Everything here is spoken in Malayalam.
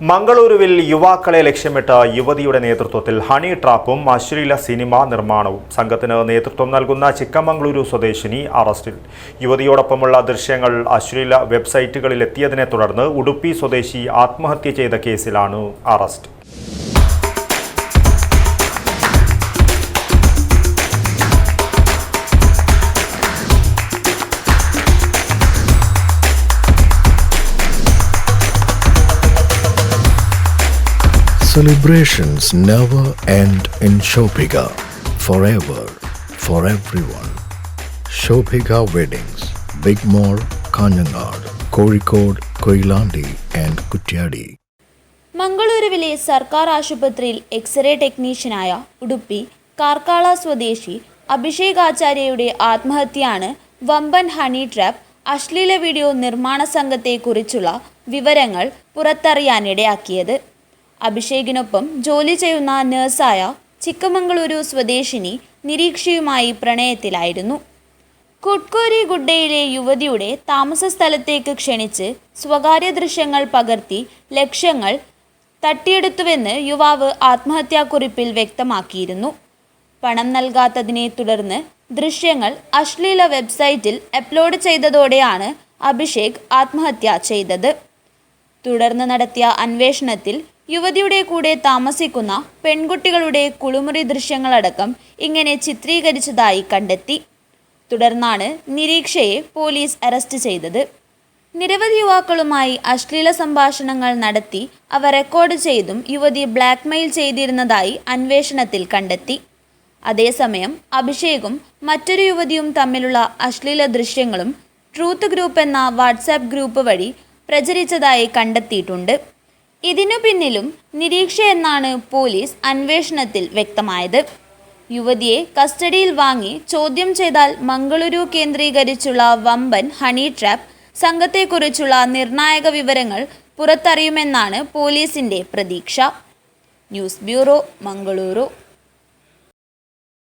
മംഗളൂരുവിൽ യുവാക്കളെ ലക്ഷ്യമിട്ട് യുവതിയുടെ നേതൃത്വത്തിൽ ഹണി ട്രാപ്പും അശ്ലീല സിനിമ നിർമ്മാണവും. സംഘത്തിന് നേതൃത്വം നൽകുന്ന ചിക്കമംഗളൂരു സ്വദേശിനി അറസ്റ്റിൽ. യുവതിയോടൊപ്പമുള്ള ദൃശ്യങ്ങൾ അശ്ലീല വെബ്സൈറ്റുകളിൽ എത്തിയതിനെ തുടർന്ന് ഉടുപ്പി സ്വദേശി ആത്മഹത്യ ചെയ്ത കേസിലാണ് അറസ്റ്റ്. Celebrations in Shobhika forever for everyone Shobhika weddings big mall Kanhangad Kozhikode Koyilandy and Kuttiady മംഗളൂരുവിലെ സർക്കാർ ആശുപത്രിയിൽ എക്സ്റേ ടെക്നീഷ്യനായ ഉടുപ്പി കാർക്കാള സ്വദേശി അഭിഷേക് ആചാര്യയുടെ ആത്മഹത്യയാണ് വമ്പൻ ഹണി ട്രാപ്പ് അശ്ലീല വീഡിയോ നിർമ്മാണ സംഘത്തെക്കുറിച്ചുള്ള വിവരങ്ങൾ പുറത്തറിയാനിടയാക്കിയത്. അഭിഷേകിനൊപ്പം ജോലി ചെയ്യുന്ന നഴ്സായ ചിക്കമംഗളൂരു സ്വദേശിനി നിരീക്ഷയുമായി പ്രണയത്തിലായിരുന്നു. കുട്കോരി ഗുഡ്ഡയിലെ യുവതിയുടെ താമസ സ്ഥലത്തേക്ക് ക്ഷണിച്ച് സ്വകാര്യ ദൃശ്യങ്ങൾ പകർത്തി ലക്ഷ്യങ്ങൾ തട്ടിയെടുത്തുവെന്ന് യുവാവ് ആത്മഹത്യാക്കുറിപ്പിൽ വ്യക്തമാക്കിയിരുന്നു. പണം നൽകാത്തതിനെ തുടർന്ന് ദൃശ്യങ്ങൾ അശ്ലീല വെബ്സൈറ്റിൽ അപ്ലോഡ് ചെയ്തതോടെയാണ് അഭിഷേക് ആത്മഹത്യ ചെയ്തത്. തുടർന്ന് നടത്തിയ അന്വേഷണത്തിൽ യുവതിയുടെ കൂടെ താമസിക്കുന്ന പെൺകുട്ടികളുടെ കുളിമുറി ദൃശ്യങ്ങളടക്കം ഇങ്ങനെ ചിത്രീകരിച്ചതായി കണ്ടെത്തി. തുടർന്നാണ് നിരീക്ഷയെ പോലീസ് അറസ്റ്റ് ചെയ്തത്. നിരവധി യുവാക്കളുമായി അശ്ലീല സംഭാഷണങ്ങൾ നടത്തി അവ റെക്കോർഡ് ചെയ്തും യുവതി ബ്ലാക്ക്മെയിൽ ചെയ്തിരുന്നതായി അന്വേഷണത്തിൽ കണ്ടെത്തി. അതേസമയം അഭിഷേകും മറ്റൊരു യുവതിയും തമ്മിലുള്ള അശ്ലീല ദൃശ്യങ്ങളും ട്രൂത്ത് ഗ്രൂപ്പ് എന്ന വാട്സാപ്പ് ഗ്രൂപ്പ് വഴി പ്രചരിച്ചതായി കണ്ടെത്തിയിട്ടുണ്ട്. ഇതിനു പിന്നിലും നിരീക്ഷ എന്നാണ് പോലീസ് അന്വേഷണത്തിൽ വ്യക്തമായത്. യുവതിയെ കസ്റ്റഡിയിൽ വാങ്ങി ചോദ്യം ചെയ്താൽ മംഗളൂരു കേന്ദ്രീകരിച്ചുള്ള വമ്പൻ ഹണി ട്രാപ്പ് സംഘത്തെക്കുറിച്ചുള്ള നിർണായക വിവരങ്ങൾ പുറത്തറിയുമെന്നാണ് പോലീസിന്റെ പ്രതീക്ഷ. News bureau Mangaluru.